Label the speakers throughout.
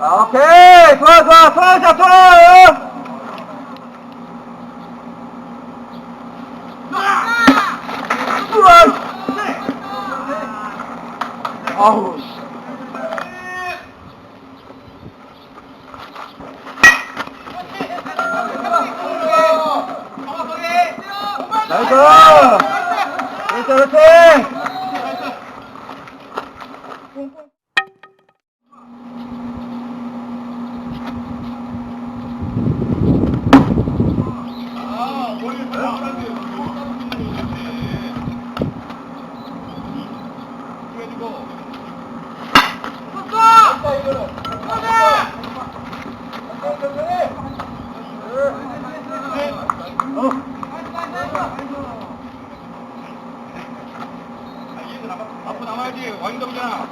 Speaker 1: 아, 오케이! 좋아, 좋아! 손을 잡아! 우와! 아우, 씨. 나이스! 그렇지, 그렇지!
Speaker 2: 앞으로 나와야지 와인더잖아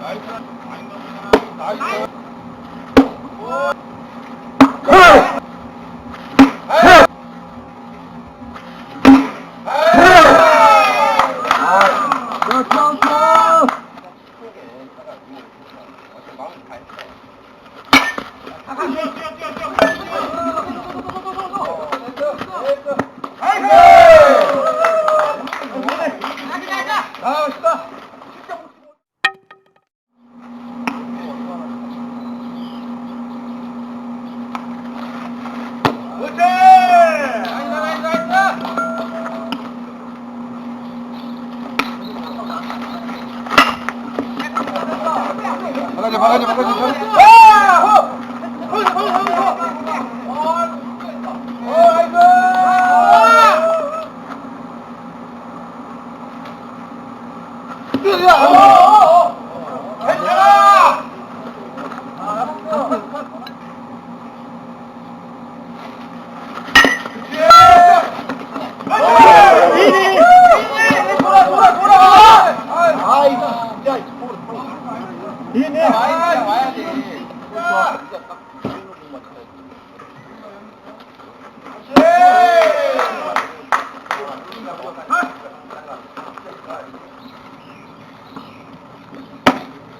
Speaker 2: 나이스 와인더잖아 나이스 바가지 바가지 바가지 괜찮아! 돌아 돌아 돌아! 아이 진짜 이네 와야지 와야지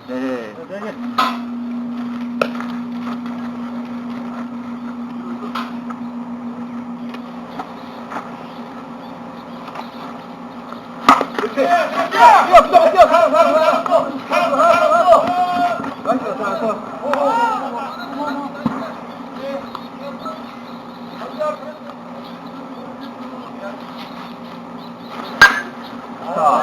Speaker 1: 네. 뛰어, 뛰어, 뛰어, 살아, 살아, 살아. 살아, 살아, 살아. 나이스, 살았어. 자.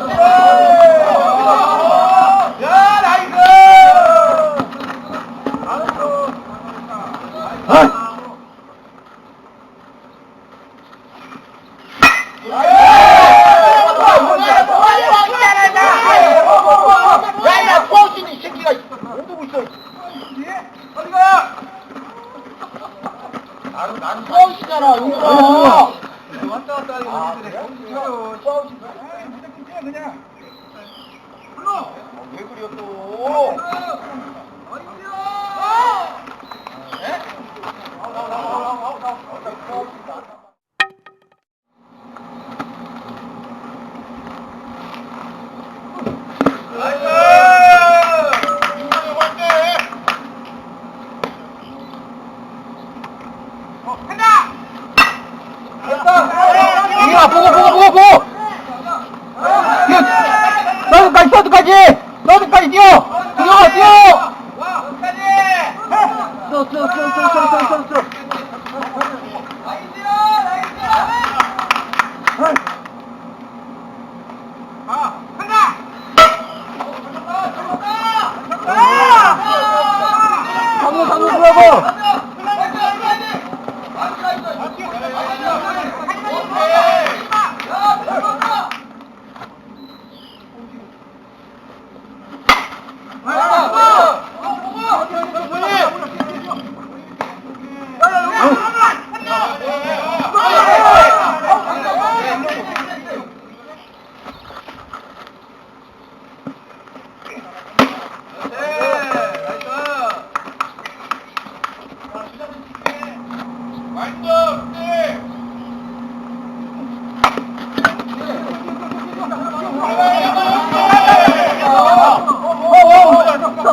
Speaker 2: 야 나이스! 야야 뻥치니 이 새끼가 어디 보고 있어 어디 가? 나는 나는 뻥치잖아 용서 왔다 갔다 하는 거 그래 뻥치 무조건 뛰어 그냥 불러 왜 그려 또 에? 나와 나와 나와 나와 나와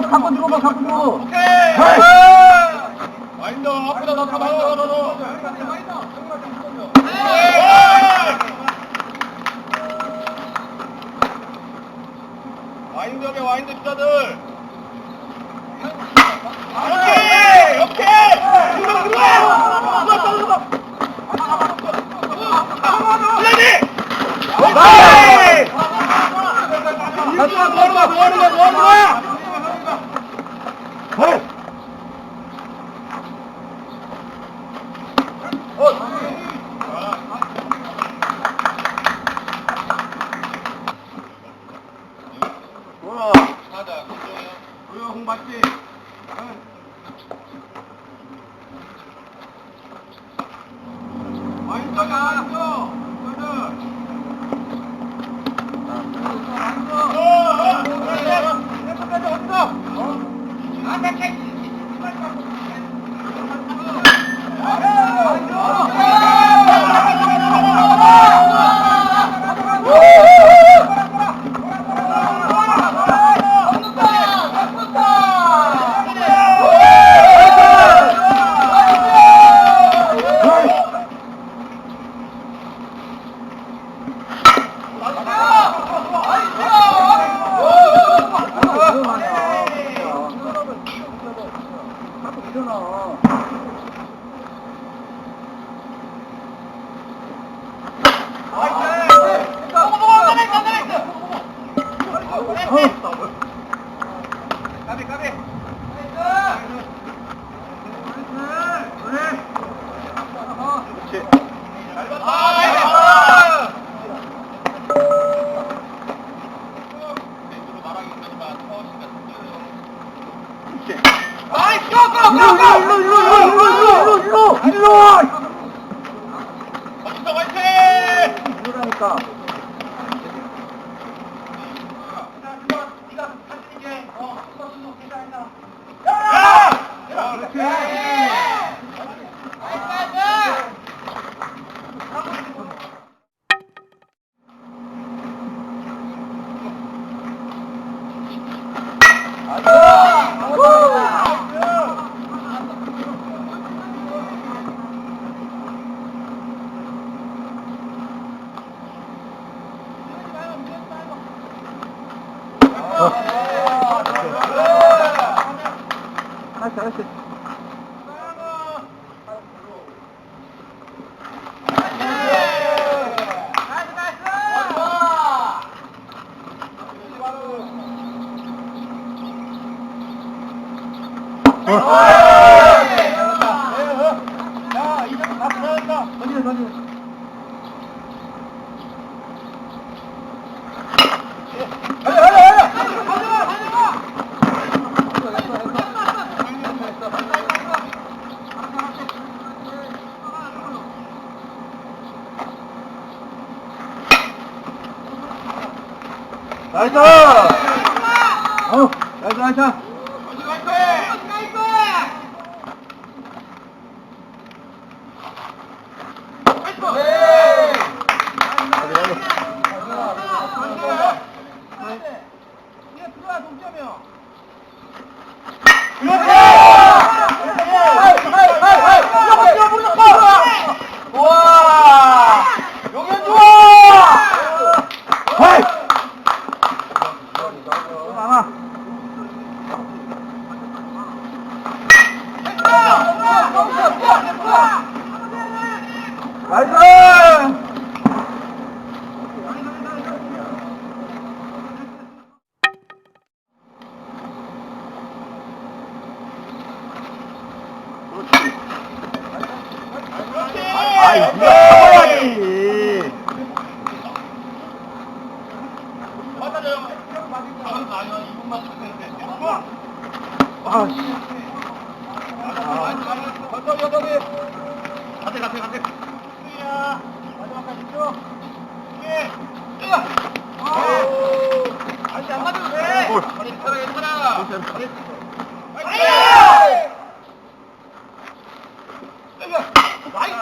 Speaker 1: 갖고 들어봐, 갖고 들어봐. 많이 더, 앞에다 나 잡아, 너, 너, 너.
Speaker 2: 와인드에 와인드 기자들. 오케이! 오케이! 들어, 들어! ¡Vamos! Come on. calma. く。Oh! 来一好来一来一 나이스! 아,
Speaker 1: 이거 야지
Speaker 2: 맞아요. 아,
Speaker 1: 씨.
Speaker 2: 아이